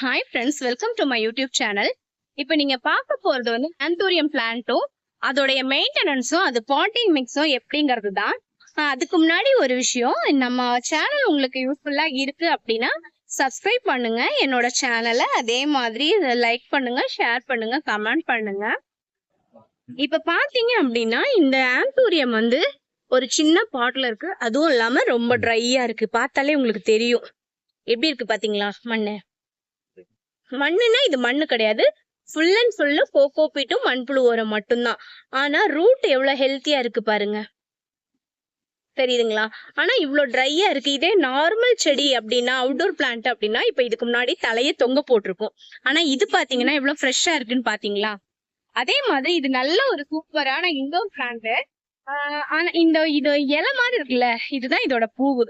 Hi friends welcome to my YouTube channel இப்போ நீங்க பார்க்க போறது வந்து ஆந்தூரியம் பிளான்ட்டும் அதோடைய மெயின்டெனன்ஸும் அது பாட்டிங் மிக்ஸும் எப்படிங்கிறது தான் அதுக்கு முன்னாடி ஒரு விஷயம் நம்ம சேனல் உங்களுக்கு யூஸ்ஃபுல்லா இருக்கு அப்படின்னா சப்ஸ்கிரைப் பண்ணுங்க. என்னோட சேனலை அதே மாதிரி லைக் பண்ணுங்க ஷேர் பண்ணுங்க கமெண்ட் பண்ணுங்க. இப்ப பாத்தீங்க அப்படின்னா இந்த ஆந்தூரியம் வந்து ஒரு சின்ன பாட்ல இருக்கு. அதுவும் இல்லாம ரொம்ப ட்ரையா இருக்கு. பார்த்தாலே உங்களுக்கு தெரியும். எப்படி இருக்கு பாத்தீங்களா மண்ணு? மண்ணுன்னா இது மண்ணு கிடையாது. ஃபுல் அண்ட் ஃபுல்லு கோகோ பீட்டும் மண்புழு உரம் மட்டும்தான். ஆனா ரூட் எவ்வளவு ஹெல்த்தியா இருக்கு பாருங்க. தெரியுதுங்களா? ஆனா இவ்வளோ ட்ரையா இருக்கு. இதே நார்மல் செடி அப்படின்னா அவுட்டோர் பிளான்ட் அப்படின்னா இப்ப இதுக்கு முன்னாடி தலையை தொங்க போட்டிருக்கும் ஆனா இது பாத்தீங்கன்னா இவ்வளவு ஃப்ரெஷ்ஷா இருக்குன்னு பாத்தீங்களா? அதே மாதிரி இது நல்ல ஒரு சூப்பரான இண்டோர் பிளான்ட் ஆனா இந்த இது இலை மாதிரி இருக்குல்ல இதுதான் இதோட பூவு.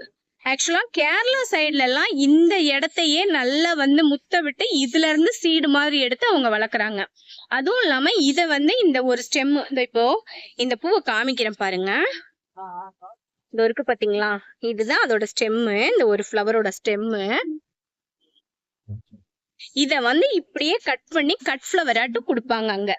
ஆக்சுவலா கேரளா சைட்லலாம் எல்லாம் இந்த இடத்தையே நல்லா வந்து முத்த விட்டு இதுல இருந்து சீடு மாதிரி எடுத்து அவங்க வளர்க்குறாங்க. அதுவும் இல்லாம இத வந்து இந்த ஒரு ஸ்டெம் இந்த இப்போ இந்த பூவை காமிக்கிறேன் பாருங்க. இந்த இருக்கு பாத்தீங்களா? இதுதான் அதோட ஸ்டெம்மு இந்த ஒரு ஃப்ளவரோட ஸ்டெம்மு இதை வந்து இப்படியே கட் பண்ணி கட் ஃப்ளவராட்டு கொடுப்பாங்க அங்க.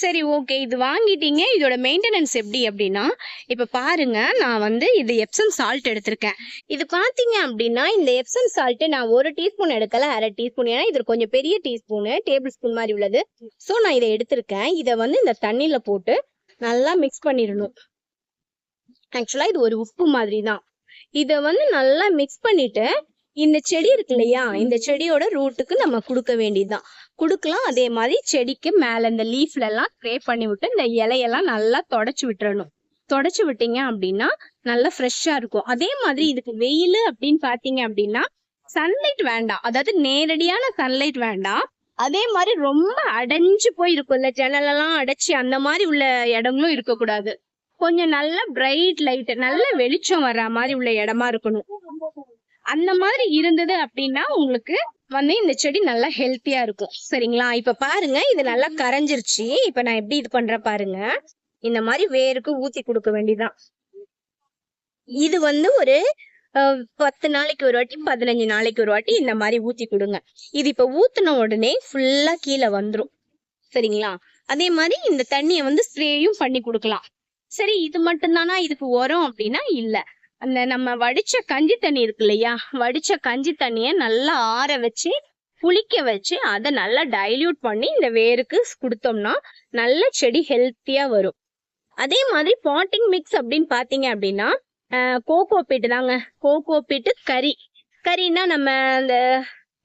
சரி ஓகே இது வாங்கிட்டீங்க. இதோட மெயின்டெனன்ஸ் எப்படி அப்படின்னா இப்ப பாருங்க நான் வந்து இது எப்சம் சால்ட் எடுத்திருக்கேன். இது பாத்தீங்க அப்படின்னா இந்த எப்சம் சால்ட் நான் ஒரு டீஸ்பூன் எடுக்கல அரை டீஸ்பூன் ஏன்னா இது கொஞ்சம் பெரிய டீஸ்பூனு டேபிள் ஸ்பூன் மாதிரி உள்ளது. சோ நான் இதை எடுத்திருக்கேன். இதை வந்து இந்த தண்ணியில போட்டு நல்லா மிக்ஸ் பண்ணிடணும். ஆக்சுவலா இது ஒரு உப்பு மாதிரி தான். இதை வந்து நல்லா மிக்ஸ் பண்ணிட்டு இந்த செடி இருக்கு இல்லையா இந்த செடியோட ரூட்டுக்கு நம்ம கொடுக்க வேண்டியதுதான். கொடுக்கலாம். அதே மாதிரி செடிக்கு மேலே இந்த லீஃப்ல எல்லாம் ஸ்ப்ரே பண்ணி விட்டு இந்த இலையெல்லாம் நல்லா தொடச்சு விட்டுறணும். தொடச்சு விட்டீங்க அப்படின்னா நல்லா ஃப்ரெஷ்ஷா இருக்கும். அதே மாதிரி இதுக்கு வெயில் அப்படின்னு பாத்தீங்க அப்படின்னா சன்லைட் வேண்டாம். அதாவது நேரடியான சன்லைட் வேண்டாம். அதே மாதிரி ரொம்ப அடைஞ்சு போய் இருக்கும்ல ஜன்னலெல்லாம் அடைச்சி அந்த மாதிரி உள்ள இடங்களும் இருக்கக்கூடாது. கொஞ்சம் நல்ல பிரைட் லைட் நல்ல வெளிச்சம் வர்ற மாதிரி உள்ள இடமா இருக்கணும். அந்த மாதிரி இருந்தது அப்படின்னா உங்களுக்கு வந்து இந்த செடி நல்லா ஹெல்த்தியா இருக்கும். சரிங்களா? இப்ப பாருங்க இது நல்லா கரைஞ்சிருச்சு. இப்ப நான் எப்படி இது பண்றேன் பாருங்க. இந்த மாதிரி வேருக்கு ஊத்தி கொடுக்க வேண்டியதான் இது வந்து ஒரு அஹ், பத்து நாளைக்கு ஒரு வாட்டி பதினஞ்சு நாளைக்கு ஒரு வாட்டி இந்த மாதிரி ஊத்தி கொடுங்க. இது இப்ப ஊத்துன உடனே ஃபுல்லா கீழே வந்துரும். சரிங்களா? அதே மாதிரி இந்த தண்ணிய வந்து ஸ்ப்ரேயும் பண்ணி கொடுக்கலாம். சரி இது மட்டும்தானா? இதுக்கு உரம் அப்படின்னா இல்ல. அந்த நம்ம வடிச்ச கஞ்சி தண்ணி இருக்கு இல்லையா? வடிச்ச கஞ்சி தண்ணிய நல்லா ஆற வச்சு புளிக்க வச்சு அதை நல்லா டைல்யூட் பண்ணி இந்த வேருக்கு கொடுத்தோம்னா நல்ல செடி ஹெல்த்தியா வரும். அதே மாதிரி பாட்டிங் மிக்ஸ் அப்படின்னு பாத்தீங்க அப்படின்னா கோகோ பீட்டு தாங்க. கோகோ பீட்டு கறி. கறின்னா நம்ம அந்த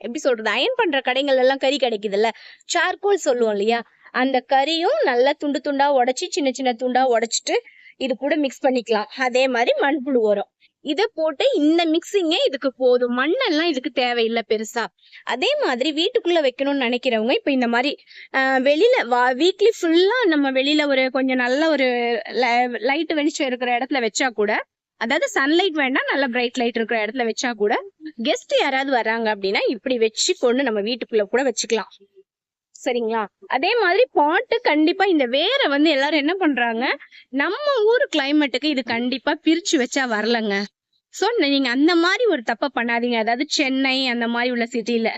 எப்படி சொல்றது அயன் பண்ற கடைகள் எல்லாம் கறி கிடைக்குதுல்ல? சார்கோல் சொல்லுவோம் இல்லையா? அந்த கறியும் நல்லா துண்டு துண்டா உடைச்சி சின்ன சின்ன துண்டா உடச்சிட்டு இது கூட மிக்ஸ் பண்ணிக்கலாம். அதே மாதிரி மண்புழு உரம். இதை போட்டு இந்த மிக்சிங்கே இதுக்கு போதும். மண்ணெல்லாம் இதுக்கு தேவையில்லை பெருசா. அதே மாதிரி வீட்டுக்குள்ள வைக்கணும்னு நினைக்கிறவங்க இப்ப இந்த மாதிரி ஆஹ் வெளியில வா வீக்லி ஃபுல்லா நம்ம வெளியில ஒரு கொஞ்சம் நல்ல ஒரு லைட் வெளிச்சம் இருக்கிற இடத்துல வச்சா கூட அதாவது சன்லைட் வேண்டாம் நல்ல பிரைட் லைட் இருக்கிற இடத்துல வச்சா கூட கெஸ்ட் யாராவது வராங்க அப்படின்னா இப்படி வச்சு கொண்டு நம்ம வீட்டுக்குள்ள கூட வச்சுக்கலாம். சரிங்களா? அதே மாதிரி பாட்டு கண்டிப்பா இந்த வேரை வந்து எல்லாரும் என்ன பண்றாங்க? நம்ம ஊர் கிளைமேட்டுக்கு இது கண்டிப்பா பிரிச்சு வச்சா வரலங்க. சோ நீங்க அந்த மாதிரி ஒரு தப்ப பண்ணாதீங்க. அதாவது சென்னை அந்த மாதிரி உள்ள சிட்டில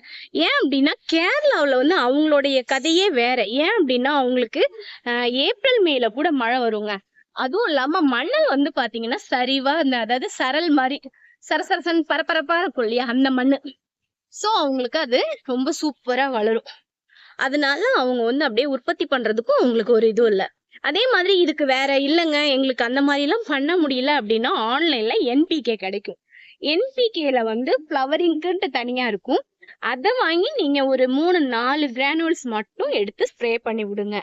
ஏன் அப்படின்னா கேரளாவுல வந்து அவங்களுடைய கதையே வேற. ஏன் அப்படின்னா அவங்களுக்கு ஆஹ், ஏப்ரல் மேல கூட மழை வருங்க. அதுவும் இல்லாம மணல் வந்து பாத்தீங்கன்னா சரிவா அந்த அதாவது சரல் மாதிரி சரசரசன் பரபரப்பா இருக்கும் இல்லையா அந்த மண்ணு சோ அவங்களுக்கு அது ரொம்ப சூப்பரா வளரும். அதனால அவங்க வந்து அப்படியே உற்பத்தி பண்றதுக்கும் அவங்களுக்கு ஒரு இதுவும் இல்லை. அதே மாதிரி இதுக்கு வேற இல்லைங்க. எங்களுக்கு அந்த மாதிரி எல்லாம் பண்ண முடியல அப்படின்னா ஆன்லைன்ல என்பிகே கிடைக்கும். என்பிகேல வந்து ஃப்ளவரிங்க்குன்ட்டு தனியா இருக்கும். அதை வாங்கி நீங்க ஒரு மூணு நாலு கிரானுவல்ஸ் மட்டும் எடுத்து ஸ்ப்ரே பண்ணி விடுங்க.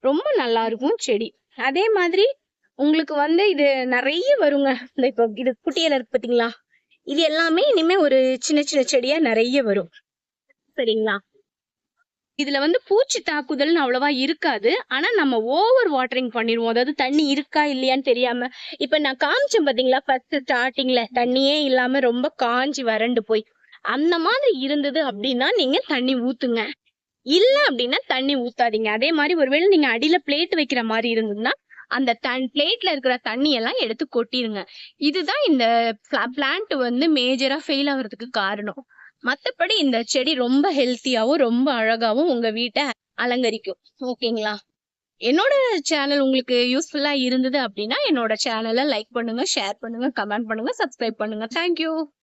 ரொம்ப நல்லா இருக்கும் செடி. அதே மாதிரி உங்களுக்கு வந்து இது நிறைய வருங்க. இந்த இப்போ இது குட்டியில இருக்கு பார்த்தீங்களா இது எல்லாமே இனிமே ஒரு சின்ன சின்ன செடியா நிறைய வரும். சரிங்களா? இதுல வந்து பூச்சி தாக்குதல்னு அவ்வளவா இருக்காது. ஆனா நம்ம ஓவர் வாட்டரிங் பண்ணிடுவோம். அதாவது தண்ணி இருக்கா இல்லையான்னு தெரியாம. இப்ப நான் காமிச்சேன் பாத்தீங்களா? ஃபர்ஸ்ட் ஸ்டார்டிங்ல தண்ணியே இல்லாம ரொம்ப காஞ்சி வறண்டு போய். அந்த மாதிரி இருந்தது அப்படின்னா நீங்க தண்ணி ஊத்துங்க. இல்ல அப்படின்னா தண்ணி ஊத்தாதீங்க. அதே மாதிரி ஒருவேளை நீங்க அடியில பிளேட் வைக்கிற மாதிரி இருந்ததுன்னா அந்த தன் பிளேட்ல இருக்கிற தண்ணி எல்லாம் எடுத்து கொட்டிருங்க இதுதான் இந்த பிளான்ட் வந்து மேஜரா ஃபெயில் ஆகுறதுக்கு காரணம். மத்தபடி இந்த செடி ரொம்ப ஹெல்த்தியாவும் ரொம்ப அழகாவும் உங்க வீட்டை அலங்கரிக்கும். ஓகேங்களா? என்னோட சேனல் உங்களுக்கு யூஸ்ஃபுல்லா இருந்தது அப்படின்னா என்னோட சேனலை லைக் பண்ணுங்க ஷேர் பண்ணுங்க கமெண்ட் பண்ணுங்க சப்ஸ்கிரைப் பண்ணுங்க. தேங்க்யூ